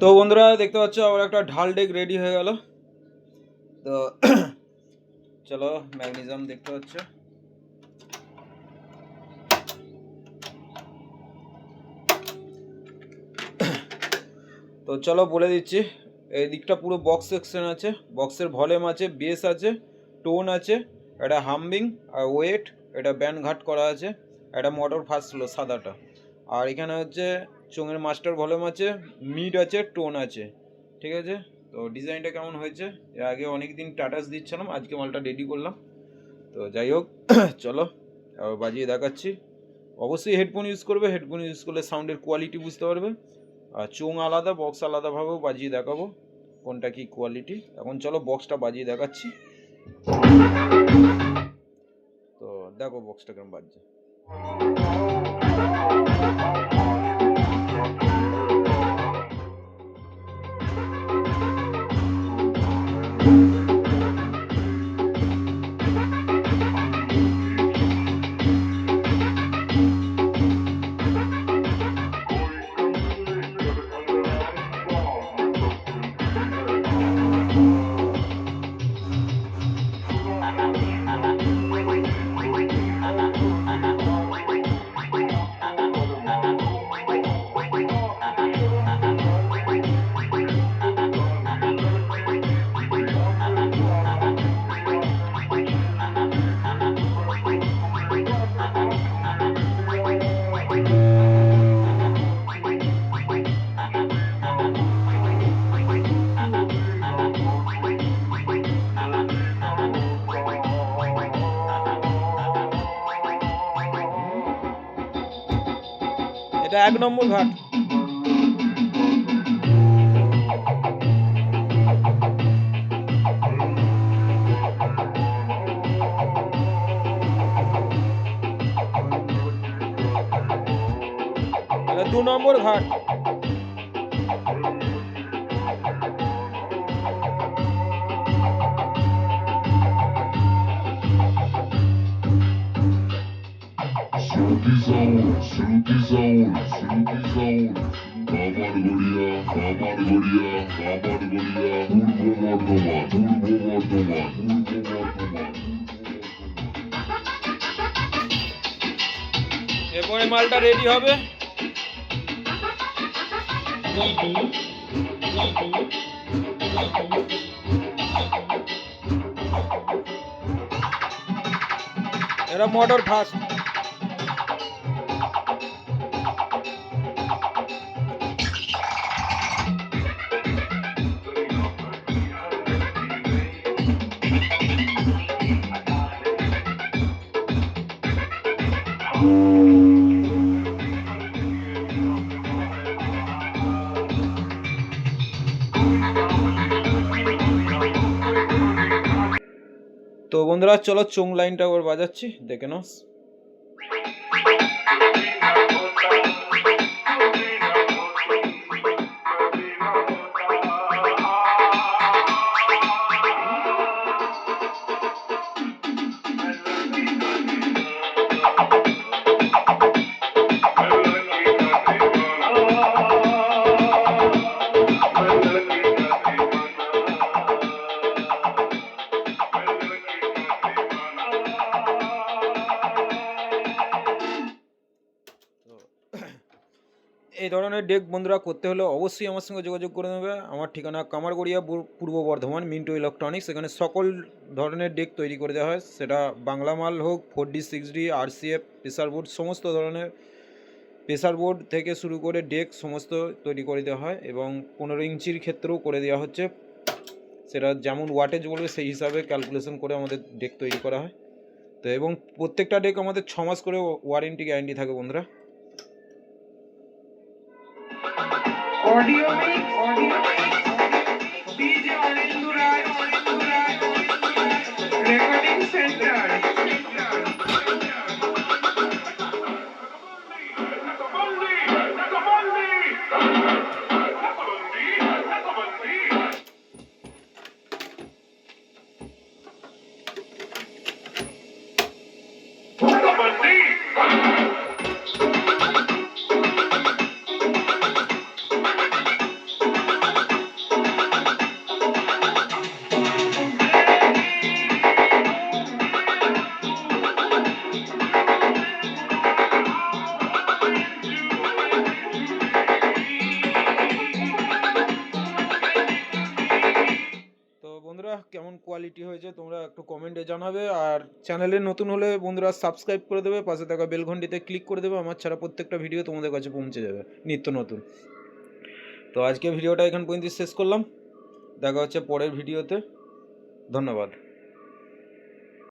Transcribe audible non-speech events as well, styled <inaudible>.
তো বন্ধুরা, দেখতে পাচ্ছ আবার একটা ঢাল ডেক রেডি হয়ে গেল। তো <clears throat> চলো ম্যাগনেজিয়াম দেখতে পাচ্ছ। <clears throat> তো চলো বলে দিচ্ছি, এই দিকটা পুরো বক্স সেকশন আছে। বক্সের ভলিউম আছে বেস আছে টোন আছে, একটা হাম্বিং আর ওয়েট এটা ব্যান্ড ঘাট করা আছে, একটা মোটর ফার্স্ট হলো সাদাটা। আর এখানে হচ্ছে চোঙের মাস্টার ভলিউম আছে মিড আছে টোন আছে, ঠিক আছে? তো ডিজাইনটা কেমন হয়েছে? এর আগে অনেক দিন টাটাস দিচ্ছিলাম, আজকে মালটা রেডি করলাম। তো যাই হোক, <clears throat> চলো, আবার বাজিয়ে দেখাচ্ছি। অবশ্যই হেডফোন ইউজ করবে হেডফোন ইউজ করলে সাউন্ডের কোয়ালিটি বুঝতে পারবে। আর চোং আলাদা বক্স আলাদাভাবেও বাজিয়ে দেখাবো, কোনটা কি কোয়ালিটি এখন চলো বক্সটা বাজিয়ে দেখাচ্ছি। তো দেখো বক্সটা কেমন বাজছে। এটা এক নম্বর ঘাট। দু নম্বর ঘাট। Shruti sound Shruti sound Shruti sound আমার গড়িয়া আমার গড়িয়া আমার গড়িয়া পূর্ব এরপরে মালটা রেডি হবে। এটা মোটর ফাস্ট তো বন্ধুরা চলো চোং লাইনটা ওর বাজাচ্ছি দেখে নাও। এই ধরনের ডেক বন্ধুরা করতে হলে অবশ্যই আমার সঙ্গে যোগাযোগ করে নেবে। আমার ঠিকানা কামারগড়িয়া পূর্ব বর্ধমান মিন্টু ইলেকট্রনিক্স এখানে সকল ধরনের ডেক তৈরি করে দেওয়া হয়। সেটা বাংলা মাল হোক four D six D RCF pressure board সমস্ত ধরনের প্রেসার বোর্ড থেকে শুরু করে ডেক সমস্ত তৈরি করে দেওয়া হয় এবং পনেরো ইঞ্চির ক্ষেত্রেও করে দেওয়া হচ্ছে। সেটা যেমন ওয়াটেজ বলবে, সেই হিসাবে ক্যালকুলেশন করে আমাদের ডেক তৈরি করা হয়। তো এবং প্রত্যেকটা ডেক আমাদের ছ মাস করে ওয়ারেন্টি গ্যারেন্টি থাকে বন্ধুরা। Or do you mean? বন্ধুরা, কেমন কোয়ালিটি হয়েছে তোমরা একটু কমেন্টে জানাবে। আর চ্যানেলে নতুন হলে বন্ধুরা সাবস্ক্রাইব করে দেবে, পাশে থাকা বেলঘণ্ডিতে ক্লিক করে দেবে, আমার ছাড়া প্রত্যেকটা ভিডিও তোমাদের কাছে পৌঁছে যাবে, নিত্য নতুন। তো আজকে ভিডিওটা এখান পর্যন্ত শেষ করলাম। দেখা হচ্ছে পরের ভিডিওতে ধন্যবাদ।